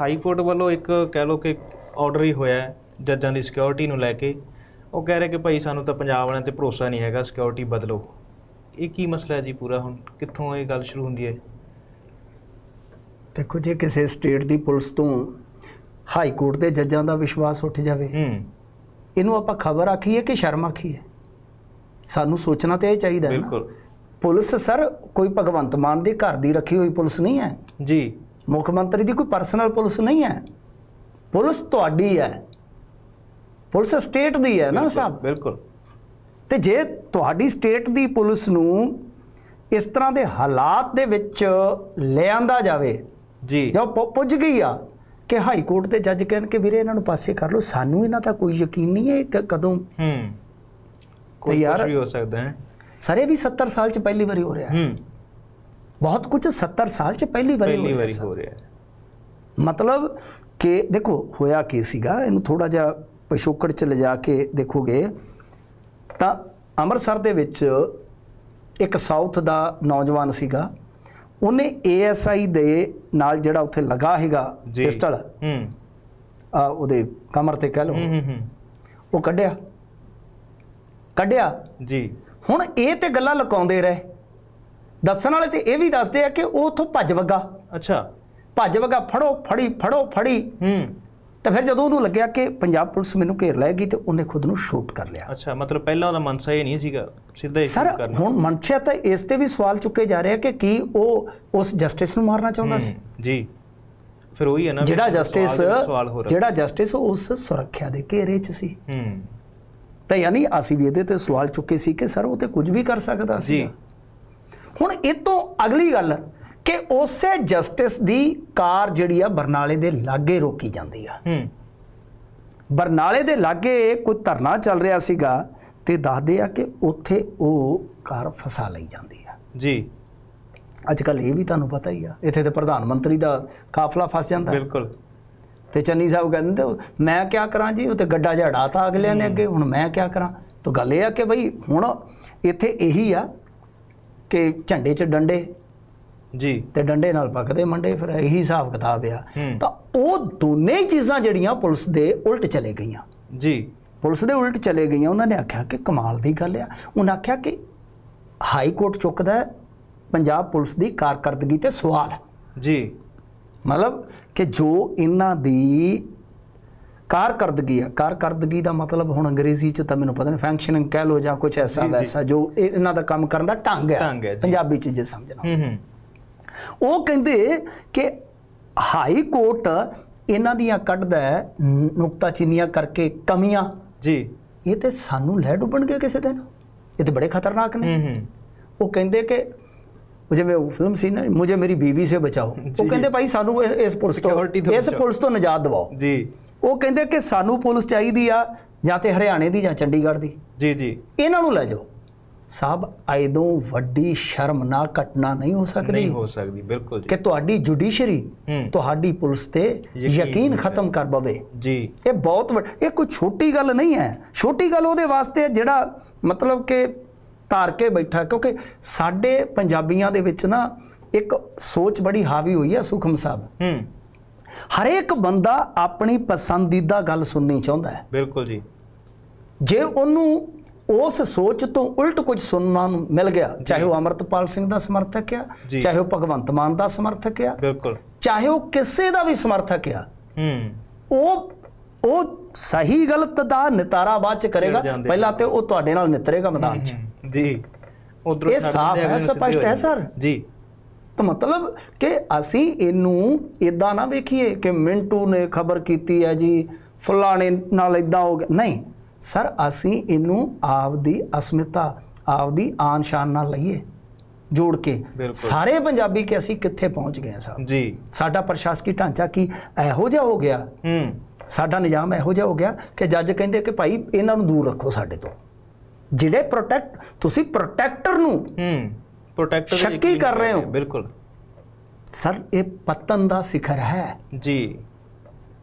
High court ਵੱਲੋਂ ਇੱਕ ਕਹਿ ਲਓ ਕਿ ਆਰਡਰ ਹੀ ਹੋਇਆ ਜੱਜਾਂ ਦੀ ਸਿਕਿਉਰਿਟੀ ਨੂੰ ਲੈ ਕੇ। ਉਹ ਕਹਿ ਰਹੇ ਕਿ ਭਾਈ ਸਾਨੂੰ ਤਾਂ ਪੰਜਾਬ ਵਾਲਿਆਂ ਤੇ ਭਰੋਸਾ ਨਹੀਂ ਹੈਗਾ ਸਿਕਿਉਰਿਟੀ ਬਦਲੋ। ਇਹ ਕੀ ਮਸਲਾ ਹੈ ਜੀ ਪੂਰਾ ਹੁਣ? ਕਿੱਥੋਂ ਇਹ ਗੱਲ ਸ਼ੁਰੂ ਹੁੰਦੀ ਹੈ? ਦੇਖੋ ਜੇ ਕਿਸੇ ਸਟੇਟ ਦੀ ਪੁਲਿਸ ਤੋਂ ਹਾਈ ਕੋਰਟ ਦੇ ਜੱਜਾਂ ਦਾ ਵਿਸ਼ਵਾਸ ਉੱਠ ਜਾਵੇ ਹੂੰ। ਇਹਨੂੰ ਆਪਾਂ ਖਬਰ ਆਖੀਏ ਕਿ ਸ਼ਰਮ ਆਖੀਏ? ਸਾਨੂੰ ਸੋਚਣਾ ਤੇ ਇਹ ਚਾਹੀਦਾ ਹੈ ਨਾ। ਬਿਲਕੁਲ। ਪੁਲਿਸ ਸਰ ਕੋਈ ਭਗਵੰਤ ਮਾਨ ਦੇ ਘਰ ਦੀ ਰੱਖੀ ਹੋਈ ਪੁਲਿਸ ਨਹੀਂ ਹੈ। ਜੀ। ਮੁੱਖ ਮੰਤਰੀ ਦੀ ਕੋਈ ਪਰਸਨਲ ਪੁਲਿਸ ਨਹੀਂ ਹੈ। ਪੁਲਿਸ ਤੁਹਾਡੀ ਹੈ। ਪੁਲਿਸ ਸਟੇਟ ਦੀ ਹੈ ਨਾ ਸਾਹਿਬ? ਬਿਲਕੁਲ। ਤੇ ਜੇ ਤੁਹਾਡੀ ਸਟੇਟ ਦੀ ਪੁਲਿਸ ਨੂੰ ਇਸ ਤਰ੍ਹਾਂ ਦੇ ਹਾਲਾਤ ਦੇ ਵਿੱਚ ਲੈ ਆਂਦਾ ਜਾਵੇ ਜੀ। ਜੋ ਪੁੱਜ ਗਈ ਆ ਕਿ ਹਾਈ ਕੋਰਟ ਦੇ ਜੱਜ ਕਹਿਣ ਕਿ ਵੀਰੇ ਇਹਨਾਂ ਨੂੰ ਪਾਸੇ ਕਰ ਲਓ ਸਾਨੂੰ ਇਹਨਾਂ ਦਾ ਕੋਈ ਯਕੀਨ ਨਹੀਂ ਹੈ ਕ- ਕਦੋਂ ਹੂੰ। ਕੋਈ ਯਾਰ- ਕੁਝ ਵੀ ਹੋ ਸਕਦਾ ਹੈ। ਸਰੇ ਵੀ 70 ਸਾਲ ਚ ਪਹਿਲੀ ਵਾਰੀ ਹੋ ਰਿਹਾ। ਹੈ ਹੂੰ। ਬਹੁਤ ਕੁਝ 70 ਸਾਲ ਚ ਪਹਿਲੀ ਵਾਰੀ ਹੋ ਪਹਿਲੀ ਰਿਹਾ ਵਾਰੀ ਹੈ ਹੋ ਰਿਹਾ ਹੈ ਮਤਲਬ ਕਿ ਦੇਖੋ ਹੋਇਆ ਕੀ ਸੀਗਾ ਇਹਨੂੰ ਥੋੜਾ ਜਿਹਾ ਪਿਛੋਕੜ ਚ ਲਿਜਾ ਕੇ ਦੇਖੋਗੇ ਤਾਂ ਅੰਮ੍ਰਿਤਸਰ ਦੇ ਵਿੱਚ ਇੱਕ ਸਾਊਥ ਦਾ ਨੌਜਵਾਨ ਸੀਗਾ ਉਹਨੇ ਏਐਸਆਈ ਦੇ ਨਾਲ ਜਿਹੜਾ ਉੱਥੇ ਲਗਾ ਹੈਗਾ। ਪਿਸਟਲ ਹੂੰ ਆ ਉਹਦੇ ਕਮਰ ਤੇ ਕਹਿ ਲਓ ਹੂੰ ਹੂੰ ਉਹ ਕੱਢਿਆ ਕੱਢਿਆ ਜੀ ਹੁਣ ਇਹ ਤੇ ਗੱਲਾਂ ਲੁਕਾਉਂਦੇ ਰਹੇ ਦੱਸਣ ਵਾਲੇ ਤੇ ਇਹ ਵੀ ਦੱਸਦੇ ਆ ਕਿ ਉਹ ਉੱਥੋਂ ਭੱਜ ਵਗਾ। ਅੱਛਾ। ਭੱਜ ਵਗਾ ਫੜੋ ਫੜੀ ਫੜੋ ਫੜੀ। ਹੂੰ। ਤਾਂ ਫਿਰ ਜਦੋਂ ਉਹਨੂੰ ਲੱਗਿਆ ਕਿ ਪੰਜਾਬ ਪੁਲਿਸ ਮੈਨੂੰ ਘੇਰ ਲਏਗੀ ਤੇ ਉਹਨੇ ਖੁਦ ਨੂੰ ਸ਼ੂਟ ਕਰ ਲਿਆ। ਅੱਛਾ ਮਤਲਬ ਪਹਿਲਾਂ ਉਹਦਾ ਮਨਸਾ ਇਹ ਨਹੀਂ ਸੀਗਾ ਸਿੱਧਾ ਹੀ ਸਰ ਹੁਣ ਮਨਸ਼ਾ ਤਾਂ ਇਸ ਤੇ ਵੀ ਸਵਾਲ ਚੁੱਕੇ ਜਾ ਰਹੇ ਆ ਕਿ ਕੀ ਉਹ ਉਸ ਜਸਟਿਸ ਨੂੰ ਮਾਰਨਾ ਚਾਹੁੰਦਾ ਸੀ? ਜੀ। ਫਿਰ ਉਹੀ ਹੈ ਨਾ ਜਿਹੜਾ ਜਸਟਿਸ ਜਿਹੜਾ ਜਸਟਿਸ ਉਸ ਸੁਰੱਖਿਆ ਦੇ ਘੇਰੇ 'ਚ ਸੀ। ਹੂੰ। ਤਾਂ ਯਾਨੀ ਅਸੀਂ ਵੀ ਇਹਦੇ ਤੇ ਸਵਾਲ ਚੁੱਕੇ ਸੀ ਕਿ ਸਰ ਉਹ ਤੇ ਕੁਝ ਵੀ ਕਰ ਸਕਦਾ ਸੀ ਜੀ ਹੁਣ ਇਹ ਤੋਂ ਅਗਲੀ ਗੱਲ ਕਿ ਉਸੇ ਜਸਟਿਸ ਦੀ ਕਾਰ ਜਿਹੜੀ ਆ ਬਰਨਾਲੇ ਦੇ ਲਾਗੇ ਰੋਕੀ ਜਾਂਦੀ ਆ। ਹੂੰ। ਬਰਨਾਲੇ ਦੇ ਲਾਗੇ ਕੋਈ ਧਰਨਾ ਚੱਲ ਰਿਹਾ ਸੀਗਾ ਤੇ ਦੱਸਦੇ ਆ ਕਿ ਉੱਥੇ ਉਹ ਕਾਰ ਫਸਾ ਲਈ ਜਾਂਦੀ ਆ। ਜੀ। ਅੱਜ ਕੱਲ ਇਹ ਵੀ ਤੁਹਾਨੂੰ ਪਤਾ ਹੀ ਆ ਇੱਥੇ ਤੇ ਪ੍ਰਧਾਨ ਮੰਤਰੀ ਦਾ ਕਾਫਲਾ ਫਸ ਜਾਂਦਾ। ਬਿਲਕੁਲ। ਤੇ ਚੰਨੀ ਸਾਹਿਬ ਕਹਿੰਦੇ ਮੈਂ ਕਿਆ ਕਰਾਂ ਜੀ? ਉਹ ਤੇ ਗੱਡਾ ਝੜਾਤਾ ਅਗਲਿਆਂ ਨੇ ਅੱਗੇ ਹੁਣ ਮੈਂ ਕਿਆ ਕਰਾਂ? ਤਾਂ ਗੱਲ ਇਹ ਆ ਕਿ ਬਈ ਹੁਣ ਇੱਥੇ ਇਹੀ ਆ ਕਿ ਝੰਡੇ 'ਚ ਡੰਡੇ ਜੀ। ਤੇ ਡੰਡੇ ਨਾਲ ਪੱਕਦੇ ਮੰਡੇ ਫਿਰ ਇਹੀ ਹਿਸਾਬ ਕਿਤਾਬ ਆ। ਤਾਂ ਉਹ ਦੋਨੇ ਚੀਜ਼ਾਂ ਜਿਹੜੀਆਂ ਪੁਲਿਸ ਦੇ ਉਲਟ ਚਲੇ ਗਈਆਂ। ਜੀ। ਪੁਲਿਸ ਦੇ ਉਲਟ ਚਲੇ ਗਈਆਂ ਉਹਨਾਂ ਨੇ ਆਖਿਆ ਕਿ ਕਮਾਲ ਦੀ ਗੱਲ ਆ। ਉਹਨਾਂ ਆਖਿਆ ਕਿ ਹਾਈ ਕੋਰਟ ਚੁੱਕਦਾ ਪੰਜਾਬ ਪੁਲਿਸ ਦੀ ਕਾਰਕਰਦਗੀ ਤੇ ਸਵਾਲ। ਜੀ। ਮਤਲਬ ਕਿ ਜੋ ਇਹਨਾਂ ਦੀ ਕਾਰਕਰਦਗੀ ਆ। ਕਾਰਕਰਦਗੀ ਦਾ ਮਤਲਬ ਹੁਣ ਅੰਗਰੇਜ਼ੀ ਚ ਤਾਂ ਮੈਨੂੰ ਪਤਾ ਨਹੀਂ ਫੰਕਸ਼ਨਿੰਗ ਕਹਿ ਲੋ ਜਾਂ ਕੁਝ ਐਸਾ। ਵੈਸਾ ਜੋ ਇਹ- ਇਹਨਾਂ ਦਾ ਕੰਮ ਕਰਨ ਦਾ ਢੰਗ ਹੈ। ਪੰਜਾਬੀ ਚ ਜੇ ਸਮਝਣਾ ਹੂੰ ਹੂੰ। ਉਹ ਕਹਿੰਦੇ ਕਿ ਹਾਈ ਕੋਰਟ ਇਹਨਾਂ ਦੀਆਂ ਕੱਢਦਾ ਨੁਕਤਾਚੀਨੀਆਂ ਕਰਕੇ ਕਮੀਆਂ। ਜੀ। ਇਹ ਤੇ ਸਾਨੂੰ ਲੈ ਡੁੱਬਣਗੇ ਕਿਸੇ ਦਿਨ। ਇਹ ਤੇ ਬੜੇ ਖਤਰਨਾਕ ਨੇ। ਹੂੰ ਹੂੰ। ਉਹ ਕਹਿੰਦੇ ਕਿ ਜਿਵੇਂ ਉਹ ਫਿਲਮ ਸੀ ਨਾ ਮੁਝੇ ਮੇਰੀ ਬੀਵੀ ਸੇ ਬਚਾਓ। ਉਹ। ਕਹਿੰਦੇ ਭਾਈ ਸਾਨੂੰ ਇਸ ਪੁਲਿਸ ਤੋਂ ਇਸ। ਪੁਲਿਸ ਤੋਂ ਨਿਜਾਤ ਦਿਵਾਓ। ਜੀ। ਉਹ ਕਹਿੰਦੇ ਕਿ ਸਾਨੂੰ ਪੁਲਿਸ ਚਾਹੀਦੀ ਆ ਜਾਂ ਤੇ ਹਰਿਆਣੇ ਦੀ ਜਾਂ ਚੰਡੀਗੜ੍ਹ ਦੀ। ਜੀ ਜੀ। ਇਹਨਾਂ ਨੂੰ ਲੈ ਜਾਓ। ਸਾਹਿਬ ਐਦੋਂ ਵੱਡੀ ਸ਼ਰਮਨਾਕ ਘਟਨਾ ਨਹੀਂ ਹੋ ਸਕਦੀ। ਨਹੀਂ ਹੋ ਸਕਦੀ ਬਿਲਕੁਲ ਜੀ। ਕਿ ਤੁਹਾਡੀ ਜੁਡੀਸ਼ਰੀ। ਤੁਹਾਡੀ ਪੁਲਿਸ ਤੇ ਯਕੀਨ ਖਤਮ ਕਰ ਬਵੇ ਜੀ। ਇਹ ਬਹੁਤ ਇਹ ਕੋਈ ਛੋਟੀ ਗੱਲ ਨਹੀਂ ਹੈ। ਛੋਟੀ ਗੱਲ ਉਹਦੇ ਵਾਸਤੇ ਹੈ ਜਿਹੜਾ ਮਤਲਬ ਕਿ ਧਾਰ ਕੇ ਬੈਠਾ ਕਿਉਂਕਿ ਸਾਡੇ ਪੰਜਾਬੀਆਂ ਦੇ ਵਿੱਚ ਨਾ ਇੱਕ ਸੋਚ ਬੜੀ ਹਾਵੀ ਹੋਈ ਹੈ ਸੁਖਮ ਸਾਹਿਬ। ਹੂੰ। ਹਰੇਕ ਬੰਦਾ ਆਪਣੀ ਪਸੰਦੀਦਾ ਗੱਲ ਸੁਣਨੀ ਚਾਹੁੰਦਾ ਹੈ। ਬਿਲਕੁਲ ਜੀ। ਜੇ ਉਹਨੂੰ ਉਸ ਸੋਚ ਤੋਂ ਉਲਟ ਕੁਝ ਸੁਣਨਾ ਨੂੰ ਮਿਲ ਗਿਆ ਚਾਹੇ ਉਹ ਅਮਰਤਪਾਲ ਸਿੰਘ ਦਾ ਸਮਰਥਕ ਆ। ਚਾਹੇ ਉਹ ਭਗਵੰਤ ਮਾਨ ਦਾ ਸਮਰਥਕ ਆ ਬਿਲਕੁਲ। ਚਾਹੇ ਉਹ ਕਿਸੇ ਦਾ ਵੀ ਸਮਰਥਕ ਆ ਹੂੰ। ਉਹ ਉਹ ਸਹੀ ਗਲਤ ਦਾ ਨਿਤਾਰਾ ਬਾਅਦ ਚ ਕਰੇਗਾ। ਪਹਿਲਾਂ ਤੇ ਉਹ ਤੁਹਾਡੇ ਨਾਲ ਨਿਤਰੇਗਾ ਮੈਦਾਨ ਚ। ਜੀ। ਉਧਰੋਂ ਇਹ ਸਾਫ਼ ਹੈ, ਸਪਸ਼ਟ ਹੈ, ਸਰ। ਜੀ। ਤਾਂ ਮਤਲਬ ਕਿ ਅਸੀਂ ਇਹਨੂੰ ਇਦਾਂ ਨਾ ਵੇਖੀਏ ਕਿ ਮਿੰਟੂ ਨੇ ਖਬਰ ਕੀਤੀ ਹੈ ਜੀ ਫਲਾਣੇ ਨਾਲ ਇਦਾਂ ਹੋ ਗਿਆ। ਨਹੀਂ ਸਰ ਅਸੀਂ ਇਹਨੂੰ ਆਪਦੀ ਅਸਮਿਤਾ ਆਪਦੀ ਆਨ ਸ਼ਾਨ ਨਾਲ ਲਈਏ ਜੋੜ ਕੇ। ਸਾਰੇ ਪੰਜਾਬੀ ਕਿ ਅਸੀਂ ਕਿੱਥੇ ਪਹੁੰਚ ਗਏ ਹਾਂ ਸਾਹਿਬ? ਜੀ। ਸਾਡਾ ਪ੍ਰਸ਼ਾਸਕੀ ਢਾਂਚਾ ਕੀ ਇਹੋ ਜਿਹਾ ਹੋ ਗਿਆ? ਹੂੰ। ਸਾਡਾ ਨਿਜ਼ਾਮ ਇਹੋ ਜਿਹਾ ਹੋ ਗਿਆ ਕਿ ਜੱਜ ਕਹਿੰਦੇ ਕਿ ਭਾਈ ਇਹਨਾਂ ਨੂੰ ਦੂਰ ਰੱਖੋ ਸਾਡੇ ਤੋਂ। ਜਿਹੜੇ ਪ੍ਰੋਟੈਕਟ ਤੁਸੀਂ ਪ੍ਰੋਟੈਕਟਰ ਨੂੰ ਹੂੰ। ਪ੍ਰੋਟੈਕਟਰ ਸ਼ੱਕੀ ਕਰ ਰਹੇ ਹੋ। ਬਿਲਕੁਲ। ਸਰ ਇਹ ਪਤਨ ਦਾ ਸਿਖਰ ਹੈ। ਜੀ।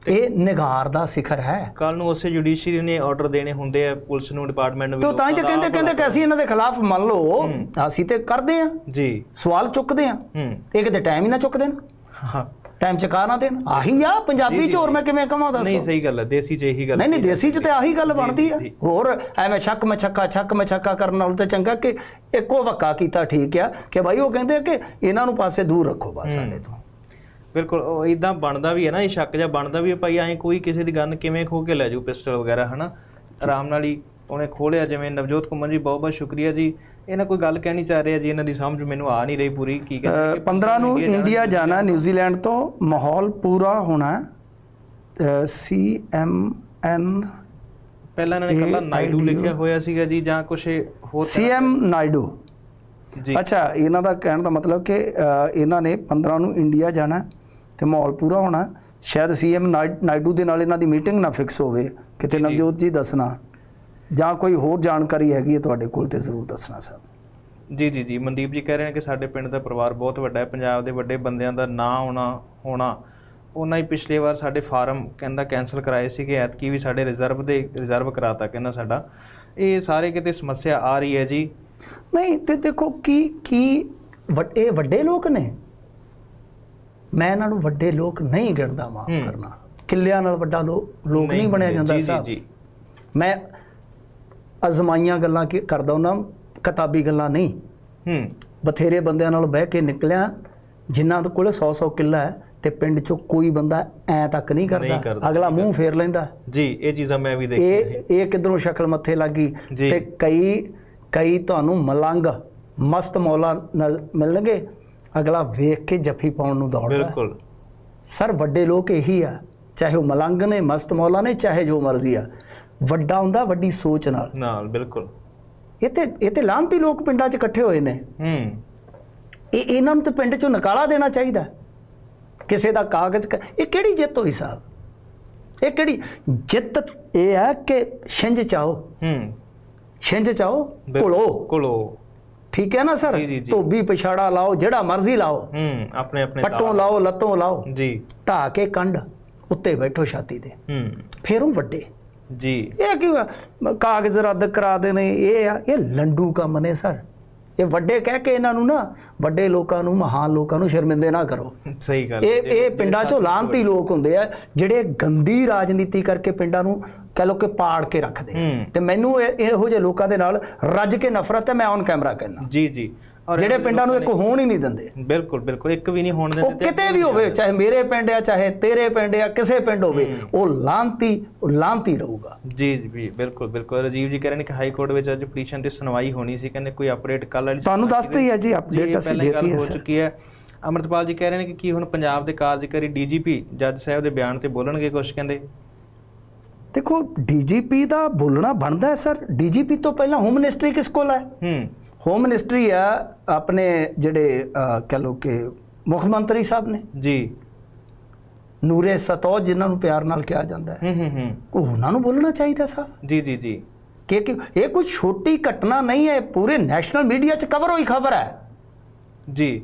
ਇਹ ਨਿਗਾਰ ਦਾ ਸਿਖਰ ਹੈ। ਕੱਲ ਨੂੰ ਉਸੇ ਜੁਡੀਸ਼ਰੀ ਨੇ ਆਰਡਰ ਦੇਣੇ ਹੁੰਦੇ ਆ ਪੁਲਿਸ ਨੂੰ ਡਿਪਾਰਟਮੈਂਟ ਨੂੰ ਤੇ ਤਾਂ ਹੀ ਤਾਂ ਕਹਿੰਦੇ ਕਹਿੰਦੇ ਕਿ ਅਸੀਂ ਇਹਨਾਂ ਦੇ ਖਿਲਾਫ ਮੰਨ ਲਓ। ਅਸੀਂ ਤੇ ਕਰਦੇ ਆ ਜੀ। ਸਵਾਲ ਚੁੱਕਦੇ ਆ ਹੂੰ। ਇਹ ਕਿਤੇ ਟਾਈਮ ਹੀ ਨਾ ਚੁੱਕਦੇ ਨਾ। ਹਾਂ। ਟਾਈਮ ਚਕਾ ਨਾ ਦੇਣ ਆਹੀ ਆ? ਪੰਜਾਬੀ ਚ ਜੀ। ਮੈਂ ਕਿਵੇਂ ਕਹਾਂ ਦੱਸੋ? ਨਹੀਂ ਸਹੀ ਗੱਲ ਹੈ ਦੇਸੀ ਚ ਇਹੀ ਗੱਲ ਨਹੀਂ ਨਹੀਂ ਦੇਸੀ ਚ ਤੇ ਆਹੀ ਗੱਲ ਬਣਦੀ ਆ। ਹੋਰ ਐਵੇਂ ਛੱਕ ਮਛੱਕਾ ਛੱਕ ਮਛੱਕਾ ਕਰਨ ਨਾਲ ਤੇ ਚੰਗਾ ਕਿ ਇੱਕੋ ਵਕਾ ਕੀਤਾ ਠੀਕ ਆ ਕਿ ਭਾਈ ਉਹ ਕਹਿੰਦੇ ਕਿ ਇਹਨਾਂ ਨੂੰ ਪਾਸੇ ਦੂਰ ਰੱਖੋ ਬਸ ਸਾਡੇ ਤੋਂ। ਬਿਲਕੁਲ ਉਹ ਇਦਾਂ ਬਣਦਾ ਵੀ ਹੈ ਨਾ ਇਹ ਸ਼ੱਕ ਜਾਂ ਬਣਦਾ ਵੀ ਹੈ ਭਾਈ ਐਂ ਕੋਈ ਕਿਸੇ ਦੀ ਗਨ ਕਿਵੇਂ ਖੋ ਕੇ ਲੈ ਜਾਊ ਪਿਸਟਲ ਵਗੈਰਾ ਹਨਾ? ਆਰਾਮ ਨਾਲ ਹੀ ਉਹਨੇ ਖੋਲਿਆ ਜਿਵੇਂ ਨਵਜੋਤ ਕੁਮਾਰ ਜੀ ਬਹੁਤ ਬਹੁਤ ਸ਼ੁਕਰੀਆ ਜੀ। ਇਹਨਾਂ ਕੋਈ ਗੱਲ ਕਹਿਣੀ ਚਾਹ ਰਿਹਾ ਜੀ ਇਹਨਾਂ ਦੀ ਸਮਝ ਮੈਨੂੰ ਆ ਨਹੀਂ ਰਹੀ ਪੂਰੀ ਕੀ ਕਹਿੰਦੇ ਅ, 15 ਨੂੰ ਇੰਡੀਆ ਜਾਣਾ ਨਿਊਜ਼ੀਲੈਂਡ ਤੋਂ ਮਾਹੌਲ ਪੂਰਾ ਹੋਣਾ ਸੀ ਐਮ ਐਨ ਪਹਿਲਾਂ ਇਹਨਾਂ ਨੇ ਕੱਲਾ ਨਾਇਡੂ ਲਿਖਿਆ ਹੋਇਆ ਸੀਗਾ ਜੀ ਜਾਂ ਕੁਝ ਹੋਰ ਸੀ ਐਮ ਨਾਇਡੂ। ਜੀ। ਅੱਛਾ ਇਹਨਾਂ ਦਾ ਕਹਿਣ ਦਾ ਮਤਲਬ ਕਿ ਇਹਨਾਂ ਨੇ 15 ਨੂੰ ਇੰਡੀਆ ਜਾਣਾ ਤੇ ਮਾਹੌਲ ਪੂਰਾ ਹੋਣਾ ਸ਼ਾਇਦ ਸੀਐਮ ਨਾਇਡੂ ਦੇ ਨਾਲ ਇਹਨਾਂ ਦੀ ਮੀਟਿੰਗ ਨਾ ਫਿਕਸ ਹੋਵੇ ਕਿਤੇ ਨਵਜੋਤ ਜੀ ਦੱਸਣਾ। ਜਾਂ ਕੋਈ ਹੋਰ ਜਾਣਕਾਰੀ ਹੈਗੀ ਹੈ ਤੁਹਾਡੇ ਕੋਲ ਤੇ ਜ਼ਰੂਰ ਦੱਸਣਾ ਸਰ। ਜੀ ਜੀ ਜੀ। ਮਨਦੀਪ ਜੀ ਕਹਿ ਰਹੇ ਨੇ ਕਿ ਸਾਡੇ ਪਿੰਡ ਦਾ ਪਰਿਵਾਰ ਬਹੁਤ ਵੱਡਾ ਹੈ। ਪੰਜਾਬ ਦੇ ਵੱਡੇ ਬੰਦਿਆਂ ਦਾ ਨਾਂ ਆਉਣਾ ਹੋਣਾ ਉਹਨਾਂ ਹੀ ਪਿਛਲੇ ਵਾਰ ਸਾਡੇ ਫਾਰਮ ਕਹਿੰਦਾ ਕੈਨਸਲ ਕਰਾਏ ਸੀਗੇ। ਐਤਕੀ ਵੀ ਸਾਡੇ ਰਿਜ਼ਰਵ ਦੇ ਰਿਜ਼ਰਵ ਕਰਾਤਾ ਕਹਿੰਦਾ ਸਾਡਾ। ਇਹ ਸਾਰੇ ਕਿਤੇ ਸਮੱਸਿਆ ਆ ਰਹੀ ਹੈ ਜੀ। ਨਹੀਂ ਤੇ ਦੇਖੋ ਕੀ ਕੀ ਵੱਡ- ਵੱਡੇ ਲੋਕ ਨੇ। ਮੈਂ ਇਹਨਾਂ ਨੂੰ ਵੱਡੇ ਲੋਕ ਨਹੀਂ ਗਿਣਦਾ ਮਾਫ। ਕਰਨਾ। ਕਿੱਲਿਆਂ ਨਾਲ ਵੱਡਾ ਲੋਕ ਨਹੀਂ ਬਣਿਆ। ਜਾਂਦਾ ਸਾਹਿਬ ਜੀ ਜੀ। ਮੈਂ ਅਜ਼ਮਾਈਆਂ ਗੱਲਾਂ ਕਰਦਾ ਉਹਨਾਂ ਕਿਤਾਬੀ ਗੱਲਾਂ ਨਹੀਂ। ਹੂੰ। ਬਥੇਰੇ ਬੰਦਿਆਂ ਨਾਲ ਬਹਿ ਕੇ ਨਿਕਲਿਆ ਜਿਨ੍ਹਾਂ ਦੇ ਕੋਲੇ 100 100 ਕਿੱਲਾ ਹੈ ਤੇ ਪਿੰਡ ਚੋਂ ਕੋਈ ਬੰਦਾ ਐ ਤੱਕ ਨਹੀਂ ਕਰਦਾ। ਅਗਲਾ ਮੂੰਹ ਫੇਰ ਲੈਂਦਾ। ਜੀ ਇਹ ਚੀਜ਼ਾਂ ਮੈਂ ਵੀ ਦੇਖੀਆਂ ਇਹ ਇਹ ਕਿਧਰੋਂ ਸ਼ਕਲ ਮੱਥੇ ਲੱਗੀ। ਤੇ ਕਈ ਕਈ ਤੁਹਾਨੂੰ ਮਲੰਗ ਮਸਤ ਮੌਲਾ ਮਿਲਣਗੇ। ਅਗਲਾ ਵੇਖ ਕੇ ਜੱਫੀ ਪਾਉਣ ਨੂੰ ਦੌੜਦਾ। ਬਿਲਕੁਲ। ਸਰ ਵੱਡੇ ਲੋਕ ਇਹੀ ਆ। ਚਾਹੇ ਉਹ ਮਲੰਗ ਨੇ ਮਸਤ ਮੌਲਾ ਨੇ ਚਾਹੇ ਜੋ ਮਰਜ਼ੀ ਆ। ਵੱਡਾ ਹੁੰਦਾ ਵੱਡੀ ਸੋਚ ਨਾਲ। ਨਾਲ ਬਿਲਕੁਲ। ਇਹ ਤੇ ਇਹ ਤੇ ਲਾਂਤੀ ਲੋਕ ਪਿੰਡਾਂ 'ਚ ਇਕੱਠੇ ਹੋਏ ਨੇ। ਹੂੰ। ਇਹ ਇਹਨਾਂ ਨੂੰ ਤੇ ਪਿੰਡ 'ਚੋਂ ਨਿਕਾਲਾ ਦੇਣਾ ਚਾਹੀਦਾ। ਕਿਸੇ ਦਾ ਕਾਗਜ਼ ਇਹ ਕਿਹੜੀ ਜਿੱਤ ਹੋਈ ਸਾਹਿਬ? ਇਹ ਕਿਹੜੀ ਜਿੱਤ ਇਹ ਹੈ ਕਿ ਛਿੰਝ ਚਾਓ। ਹੂੰ। ਛਿੰਝ ਚਾਓ। ਘੋਲੋ। ਕੋਲੋ ਠੀਕ ਹੈ ਨਾ ਸਰ। ਧੋਬੀ ਪਛਾੜਾ ਲਾਓ ਜਿਹੜਾ ਮਰਜ਼ੀ ਲਾਓ। ਹੂੰ ਆਪਣੇ ਆਪਣੇ ਪੱਟੋਂ ਲਾਓ ਲੱਤੋਂ ਲਾਓ। ਜੀ। ਢਾ ਕੇ ਕੰਡ ਉੱਤੇ ਬੈਠੋ ਛਾਤੀ ਤੇ। ਹੂੰ। ਫੇਰ ਉਹ ਵੱਡੇ। ਜੀ ਇਹ ਕੀ ਹੋਇਆ? ਕਾਗਜ਼ ਰੱਦ ਕਰਾ ਦੇਣੇ ਇਹ ਆ ਇਹ ਲੰਡੂ ਕੰਮ ਨੇ ਸਰ ਇਹ ਵੱਡੇ ਕਹਿ ਕੇ ਇਹਨਾਂ ਨੂੰ ਨਾ ਵੱਡੇ ਲੋਕਾਂ ਨੂੰ ਮਹਾਨ ਲੋਕਾਂ ਨੂੰ ਸ਼ਰਮਿੰਦੇ ਨਾ ਕਰੋ ਸਹੀ ਗੱਲ। ਇਹ ਇਹ ਪਿੰਡਾਂ 'ਚੋਂ ਲਾਂਤੀ ਲੋਕ ਹੁੰਦੇ ਆ ਜਿਹੜੇ ਗੰਦੀ ਰਾਜਨੀਤੀ ਕਰਕੇ ਪਿੰਡਾਂ ਨੂੰ ਕਹ ਲੋ ਕਿ ਪਾੜ ਕੇ ਰੱਖਦੇ ਆ। ਤੇ ਮੈਨੂੰ ਇਹ- ਇਹੋ ਜਿਹੇ ਲੋਕਾਂ ਦੇ ਨਾਲ ਰੱਜ ਕੇ ਨਫ਼ਰਤ ਹੈ ਮੈਂ ਔਨ ਕੈਮਰਾ ਕਹਿਣਾ ਜੀ ਜੀ ਜਿਹੜੇ ਪਿੰਡਾਂ ਨੂੰ ਇੱਕ ਹੋਣ ਹੀ ਨਹੀਂ ਦਿੰਦੇ। ਬਿਲਕੁਲ ਬਿਲਕੁਲ ਇੱਕ ਵੀ ਨਹੀਂ ਹੋਣ ਦਿੰਦੇ ਉਹ ਕਿਤੇ ਵੀ ਹੋਵੇ ਚਾਹੇ ਮੇਰੇ ਪਿੰਡ ਆ ਚਾਹੇ ਤੇਰੇ ਪਿੰਡ ਆ ਕਿਸੇ ਪਿੰਡ ਹੋਵੇ ਉਹ ਲਾਂਤੀ ਉਹ ਲਾਂਤੀ ਰਹੂਗਾ। ਜੀ ਜੀ ਬਿਲਕੁਲ ਬਿਲਕੁਲ। ਰਾਜੀਵ ਜੀ ਕਹਿ ਰਹੇ ਨੇ ਕਿ ਹਾਈ ਕੋਰਟ ਵਿੱਚ ਅੱਜ ਪਟੀਸ਼ਨ ਤੇ ਸੁਣਵਾਈ ਹੋਣੀ ਸੀ ਕਹਿੰਦੇ ਕੋਈ ਅਪਡੇਟ ਕੱਲ ਵਾਲੀ ਤੁਹਾਨੂੰ ਦੱਸਦੇ ਹੀ ਆ ਜੀ ਅਪਡੇਟ ਅਸੀਂ ਦੇਤੀ ਹੈ ਹੋ ਚੁੱਕੀ ਹੈ। ਅਮਰਤਪਾਲ ਜੀ ਕਹਿ ਰਹੇ ਨੇ ਕਿ ਕੀ ਹੁਣ ਪੰਜਾਬ ਦੇ ਕਾਰਜਕਾਰੀ ਡੀਜੀਪੀ ਜੱਜ ਸਾਹਿਬ ਦੇ ਬਿਆਨ ਤੇ ਬੋਲਣਗੇ ਕੁਝ ਕਹਿੰਦੇ? ਦੇਖੋ ਡੀਜੀਪੀ ਦਾ ਬੋਲਣਾ ਬਣਦਾ ਹੈ ਸਰ। ਡੀਜੀਪੀ ਤੋਂ ਪਹਿਲਾਂ ਹੋਮ ਮਿਨਿਸਟਰੀ ਕਿਸ ਕੋਲ ਹੈ ਹੂੰ। ਹੋਮ ਮਿਨਿਸਟਰੀ ਆ ਆਪਣੇ ਜਿਹੜੇ ਕਹਿ ਲੋ ਕਿ ਮੁੱਖ ਮੰਤਰੀ ਸਾਹਿਬ ਨੇ। ਜੀ। ਨੂਰੇ ਸਤੌਜ ਜਿਨ੍ਹਾਂ ਨੂੰ ਪਿਆਰ ਨਾਲ ਕਿਹਾ ਜਾਂਦਾ ਹੈ। ਹੂੰ ਹੂੰ ਹੂੰ। ਉਹ ਉਹਨਾਂ ਨੂੰ ਬੋਲਣਾ ਚਾਹੀਦਾ ਸਾਹਿਬ ਜੀ ਜੀ ਜੀ। ਕਿ ਕਿ ਇਹ ਕੋਈ ਛੋਟੀ ਘਟਨਾ ਨਹੀਂ ਹੈ ਪੂਰੇ ਨੈਸ਼ਨਲ ਮੀਡੀਆ 'ਚ ਕਵਰ ਹੋਈ ਖਬਰ ਹੈ। ਜੀ।